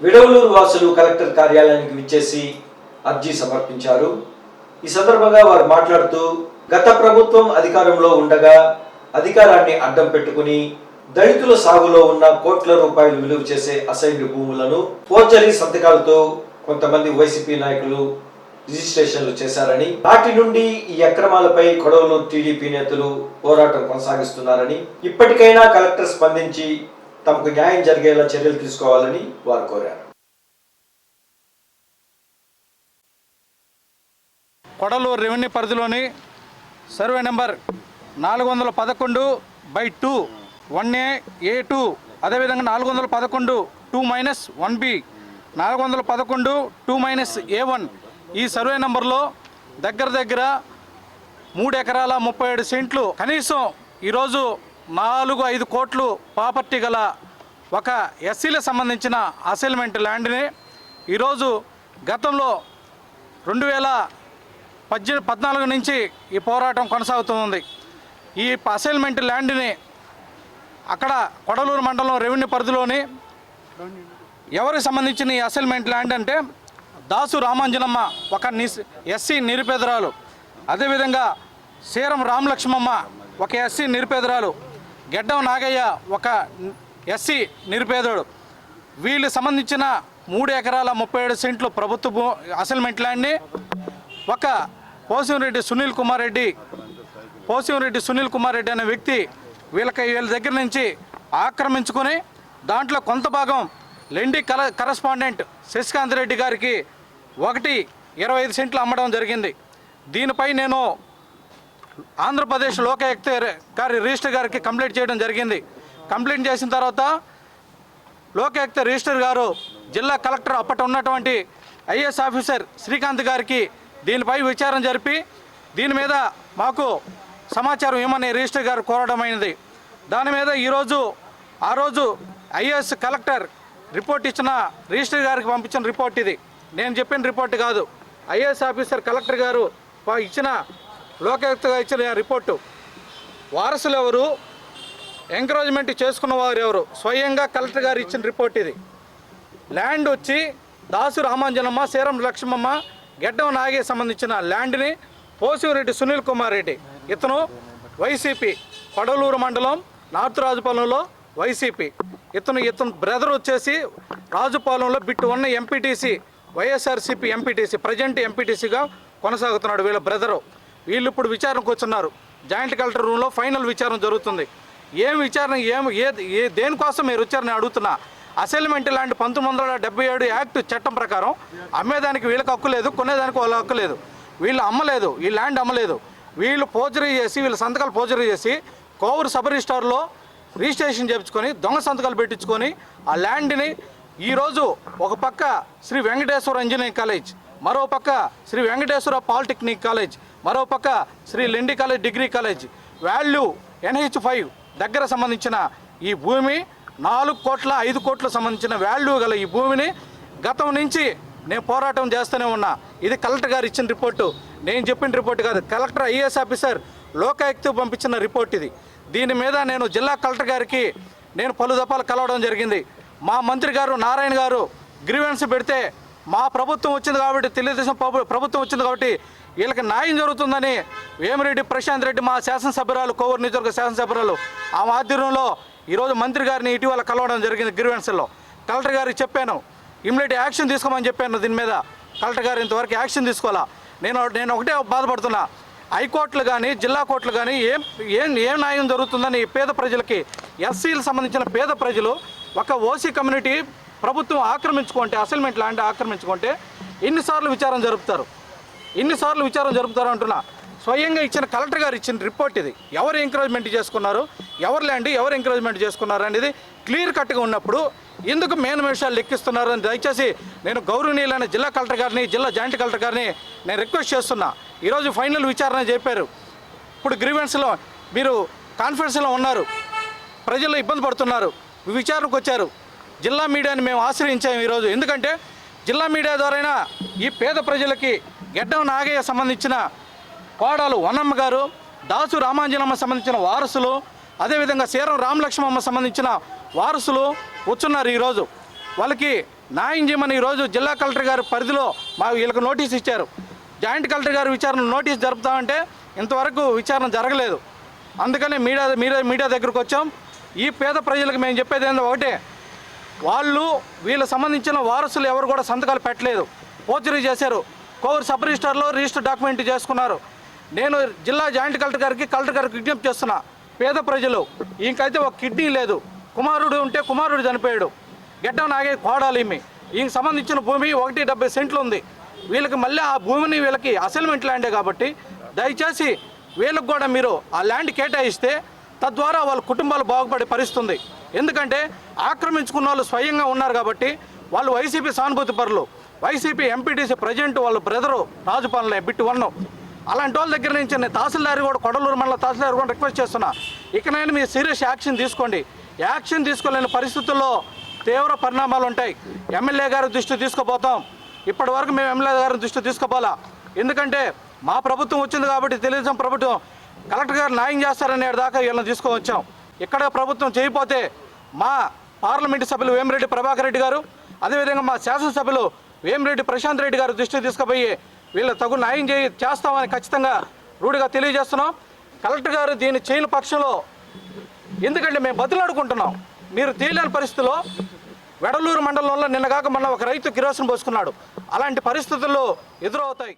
విడవలూరు వాసులు కలెక్టర్ కార్యాలయానికి విచ్చేసి అర్జీ సమర్పించారు. ఈ సందర్భంగా వారు మాట్లాడుతూ గత ప్రభుత్వం అధికారంలో ఉండగా అధికారాన్ని అడ్డం పెట్టుకుని దళితుల సాగులో ఉన్న కోట్ల రూపాయలు విలువ చేసే అసైన్డ్ భూములను ఫోర్జరీ సంతకాలతో కొంతమంది వైసీపీ నాయకులు రిజిస్ట్రేషన్లు చేశారని నాటి నుండి ఈ అక్రమాలపై కొడవలు టీడీపీ నేతలు పోరాటం కొనసాగిస్తున్నారని ఇప్పటికైనా కలెక్టర్ స్పందించి తమకు న్యాయం జరిగేలా చర్యలు తీసుకోవాలని వారు కోరారు. కొడలూరు రెవెన్యూ పరిధిలోని సర్వే నెంబర్ నాలుగు వందల పదకొండు by two one A A two అదేవిధంగా నాలుగు వందల పదకొండు టూ మైనస్ వన్ బి నాలుగు వందల పదకొండు టూ మైనస్ ఏ వన్. ఈ సర్వే నెంబర్లో దగ్గర దగ్గర మూడు ఎకరాల ముప్పై ఏడు సెంట్లు కనీసం ఈరోజు నాలుగు ఐదు కోట్లు ప్రాపర్టీ గల ఒక ఎస్సీలకు సంబంధించిన అసైన్మెంట్ ల్యాండ్ని ఈరోజు గతంలో రెండు వేల పద్దె పద్నాలుగు నుంచి ఈ పోరాటం కొనసాగుతుంది. ఈ అసైన్మెంట్ ల్యాండ్ని అక్కడ కొడలూరు మండలం రెవెన్యూ పరిధిలోని ఎవరికి సంబంధించిన ఈ అసైన్మెంట్ ల్యాండ్ అంటే దాసు రామాంజనమ్మ ఒక నిస్ ఎస్సీ నిరుపేదరాలు. అదేవిధంగా సీరం రామలక్ష్మమ్మ ఒక ఎస్సీ నిరుపేదరాలు. గెడ్డం నాగయ్య ఒక ఎస్సీ నిరుపేదోడు. వీళ్ళు సంబంధించిన మూడు ఎకరాల ముప్పై ఏడు సెంట్లు ప్రభుత్వ భూ అసైన్మెంట్ ల్యాండ్ని ఒక పోసిరెడ్డి సునీల్ కుమార్ రెడ్డి పోసిరెడ్డి సునీల్ కుమార్ రెడ్డి అనే వ్యక్తి వీళ్ళకి వీళ్ళ దగ్గర నుంచి ఆక్రమించుకొని దాంట్లో కొంత భాగం లెండి కల కరస్పాండెంట్ శశికాంత్ రెడ్డి గారికి ఒకటి ఇరవై ఐదు సెంట్లు అమ్మడం జరిగింది. దీనిపై నేను ఆంధ్రప్రదేశ్ లోకాయుక్త గారి రిజిస్టర్ గారికి కంప్లైంట్ చేయడం జరిగింది. కంప్లైంట్ చేసిన తర్వాత లోకాయుక్త రిజిస్టర్ గారు జిల్లా కలెక్టర్ అప్పట ఉన్నటువంటి ఐఏఎస్ ఆఫీసర్ శ్రీకాంత్ గారికి దీనిపై విచారణ జరిపి దీని మీద మాకు సమాచారం ఇవ్వమని రిజిస్టర్ గారు కోరడమైనది దాని మీద ఈరోజు ఆ రోజు ఐఏఎస్ కలెక్టర్ రిపోర్ట్ ఇచ్చిన రిజిస్టర్ గారికి పంపించిన రిపోర్ట్ ఇది. నేను చెప్పిన రిపోర్ట్ కాదు. ఐఏఎస్ ఆఫీసర్ కలెక్టర్ గారు ఇచ్చిన లోకాయుక్తగా ఇచ్చిన రిపోర్టు. వారసులు ఎవరు? ఎంకరేజ్మెంట్ చేసుకున్న వారు ఎవరు? స్వయంగా కలెక్టర్ గారు ఇచ్చిన రిపోర్ట్ ఇది. ల్యాండ్ వచ్చి దాసు రామాంజనమ్మ సీరం లక్ష్మమ్మ గెడ్డం నాగే సంబంధించిన ల్యాండ్ని పోసిరెడ్డి సునీల్ కుమార్ రెడ్డి ఇతను వైసీపీ కొడలూరు మండలం నార్త్ రాజుపాలెంలో వైసీపీ. ఇతను ఇతను బ్రదర్ వచ్చేసి రాజుపాలెంలో బిట్టు ఉన్న ఎంపీటీసీ వైఎస్ఆర్సీపీ ఎంపీటీసీ ప్రజెంట్ ఎంపీటీసీగా కొనసాగుతున్నాడు వీళ్ళ బ్రదరు. వీళ్ళు ఇప్పుడు విచారణకు వచ్చున్నారు జాయింట్ కలెక్టర్ రూమ్లో ఫైనల్ విచారణ జరుగుతుంది. ఏం విచారణ ఏం ఏ ఏ దేనికోసం మీరు వచ్చారని అడుగుతున్నా? అసైన్మెంట్ లాంటి పంతొమ్మిది వందల డెబ్బై ఏడు యాక్ట్ చట్టం ప్రకారం అమ్మేదానికి వీళ్ళకి హక్కు లేదు కొనేదానికి వాళ్ళ హక్కు లేదు. వీళ్ళు అమ్మలేదు ఈ ల్యాండ్ అమ్మలేదు. వీళ్ళు పోజరీ చేసి వీళ్ళ సంతకాలు పోజరీ చేసి కోవూరు సబ్ రిజిస్టార్లో రిజిస్ట్రేషన్ చేయించుకొని దొంగ సంతకాలు పెట్టించుకొని ఆ ల్యాండ్ని ఈరోజు ఒక పక్క శ్రీ వెంకటేశ్వర ఇంజనీరింగ్ కాలేజ్ మరోపక్క శ్రీ వెంకటేశ్వర పాలిటెక్నిక్ కాలేజ్ మరోపక్క Sri Lendi college degree college. Value NH five దగ్గర సంబంధించిన ఈ భూమి నాలుగు కోట్ల ఐదు కోట్ల సంబంధించిన వాల్యూ గల ఈ భూమిని గతం నుంచి నేను పోరాటం చేస్తూనే ఉన్నా. ఇది కలెక్టర్ గారు ఇచ్చిన రిపోర్టు. నేను చెప్పిన రిపోర్ట్ కాదు కలెక్టర్ ఐఏఎస్ ఆఫీసర్ లోకాయుక్త పంపించిన రిపోర్ట్ ఇది. దీని మీద నేను జిల్లా కలెక్టర్ గారికి నేను పలు దఫాలు కలవడం జరిగింది. మా మంత్రి గారు నారాయణ గారు గ్రీవెన్స్ పెడితే మా ప్రభుత్వం వచ్చింది కాబట్టి తెలుగుదేశం ప్రభుత్వం వచ్చింది కాబట్టి వీళ్ళకి న్యాయం జరుగుతుందని వేమిరెడ్డి ప్రశాంత్ రెడ్డి మా శాసనసభ్యురాలు కోవూరు నియోజకవర్గ శాసనసభ్యురాలు ఆ ఆధ్వర్యంలో ఈరోజు మంత్రి గారిని ఇటీవల కలవడం జరిగింది గ్రీవెన్స్లో. కలెక్టర్ గారికి చెప్పాను ఇమ్మీడియట్ యాక్షన్ తీసుకోమని చెప్పాను దీని మీద. కలెక్టర్ గారు ఇంతవరకు యాక్షన్ తీసుకోవాలా నేను నేను ఒకటే బాధపడుతున్నా. హైకోర్టులు కానీ జిల్లా కోర్టులు కానీ ఏం ఏం ఏం న్యాయం జరుగుతుందని పేద ప్రజలకి ఎస్సీలకు సంబంధించిన పేద ప్రజలు ఒక ఓసీ కమ్యూనిటీ ప్రభుత్వం ఆక్రమించుకుంటే అసైన్మెంట్ ల్యాండ్ ఆక్రమించుకుంటే ఎన్నిసార్లు విచారం జరుపుతారు? ఎన్నిసార్లు విచారం జరుపుతారు అంటున్నా? స్వయంగా ఇచ్చిన కలెక్టర్ గారు ఇచ్చిన రిపోర్ట్ ఇది. ఎవరు ఎంకరేజ్మెంట్ చేసుకున్నారు? ఎవరు ల్యాండ్ ఎవరు ఎంకరేజ్మెంట్ చేసుకున్నారు అనేది క్లియర్ కట్గా ఉన్నప్పుడు ఎందుకు మేను విషయాలు లెక్కిస్తున్నారు అని దయచేసి నేను గౌరవనీయులైన జిల్లా కలెక్టర్ గారిని జిల్లా జాయింట్ కలెక్టర్ గారిని నేను రిక్వెస్ట్ చేస్తున్నా. ఈరోజు ఫైనల్ విచారణ చెప్పారు. ఇప్పుడు గ్రీవెన్స్లో మీరు కాన్ఫరెన్స్లో ఉన్నారు. ప్రజలు ఇబ్బంది పడుతున్నారు. విచారణకు వచ్చారు. జిల్లా మీడియాని మేము ఆశ్రయించాము ఈరోజు. ఎందుకంటే జిల్లా మీడియా ద్వారా ఈ పేద ప్రజలకి గెడ్డం నాగయ్య సంబంధించిన కోడలు వనమ్మ గారు దాసు రామాంజనమ్మ సంబంధించిన వారసులు అదేవిధంగా సీరం రామలక్ష్మమ్మ సంబంధించిన వారసులు వచ్చున్నారు ఈరోజు. వాళ్ళకి న్యాయం చేయమని ఈరోజు జిల్లా కలెక్టర్ గారి పరిధిలో మా వీళ్ళకి నోటీస్ ఇచ్చారు. జాయింట్ కలెక్టర్ గారు విచారణ నోటీస్ జరుపుతామంటే ఇంతవరకు విచారణ జరగలేదు. అందుకనే మీడియా మీడియా మీడియా దగ్గరకు వచ్చాం. ఈ పేద ప్రజలకు మేము చెప్పేది ఏంటో ఒకటే. వాళ్ళు వీళ్ళకి సంబంధించిన వారసులు ఎవరు కూడా సంతకాలు పెట్టలేదు. పోర్చరీ చేశారు. కోవూరు సబ్ రిజిస్టర్లో రిజిస్టర్ డాక్యుమెంట్ చేసుకున్నారు. నేను జిల్లా జాయింట్ కలెక్టర్ గారికి కలెక్టర్ గారికి విజ్ఞప్తి చేస్తున్నా. పేద ప్రజలు ఇంకైతే ఒక కిడ్నీ లేదు. కుమారుడు ఉంటే కుమారుడు చనిపోయాడు. గెడ్డం నాగే కోడాలి ఈమె సంబంధించిన భూమి ఒకటి డెబ్బై సెంట్లు ఉంది. వీళ్ళకి మళ్ళీ ఆ భూమిని వీళ్ళకి అసైన్మెంట్ ల్యాండే కాబట్టి దయచేసి వీళ్ళకి కూడా మీరు ఆ ల్యాండ్ కేటాయిస్తే తద్వారా వాళ్ళ కుటుంబాలు బాగుపడే పరిస్థితుంది ఎందుకంటే ఆక్రమించుకున్న వాళ్ళు స్వయంగా ఉన్నారు కాబట్టి వాళ్ళు వైసీపీ సానుభూతి పరులు. వైసీపీ ఎంపీటీసీ ప్రజెంట్ వాళ్ళ బ్రదరు రాజుపాలన బిట్టు వన్. అలాంటి వాళ్ళ దగ్గర నుంచి నేను తహసీల్దార్ కూడా కొడలూరు మండల తహసీల్దార్ కూడా రిక్వెస్ట్ చేస్తున్నా. ఇకనైనా మీరు సీరియస్ యాక్షన్ తీసుకోండి. యాక్షన్ తీసుకోలేని పరిస్థితుల్లో తీవ్ర పరిణామాలు ఉంటాయి. ఎమ్మెల్యే గారి దృష్టి తీసుకుపోతాం. ఇప్పటి వరకు మేము ఎమ్మెల్యే గారి దృష్టి తీసుకుపోలా. ఎందుకంటే మా ప్రభుత్వం వచ్చింది కాబట్టి తెలుగుదేశం ప్రభుత్వం కలెక్టర్ గారు న్యాయం చేస్తారనే దాకా వీళ్ళని తీసుకువచ్చాం. ఇక్కడ ప్రభుత్వం చేయకపోతే మా పార్లమెంటు సభ్యులు వేమిరెడ్డి ప్రభాకర్ రెడ్డి గారు అదేవిధంగా మా శాసనసభ్యులు వేమిరెడ్డి ప్రశాంత్ రెడ్డి గారు దృష్టికి తీసుకుపోయి వీళ్ళ తగు న్యాయం చేయి చేస్తామని ఖచ్చితంగా రూఢిగా తెలియజేస్తున్నాం. కలెక్టర్ గారు దీన్ని చేయని పక్షంలో ఎందుకంటే మేము బదులాడుకుంటున్నాం మీరు తేలియని పరిస్థితిలో వెడలూరు మండలంలో నిన్నగాక మొన్న ఒక రైతు కిరోసిన్ పోసుకున్నాడు. అలాంటి పరిస్థితుల్లో ఎదురవుతాయి.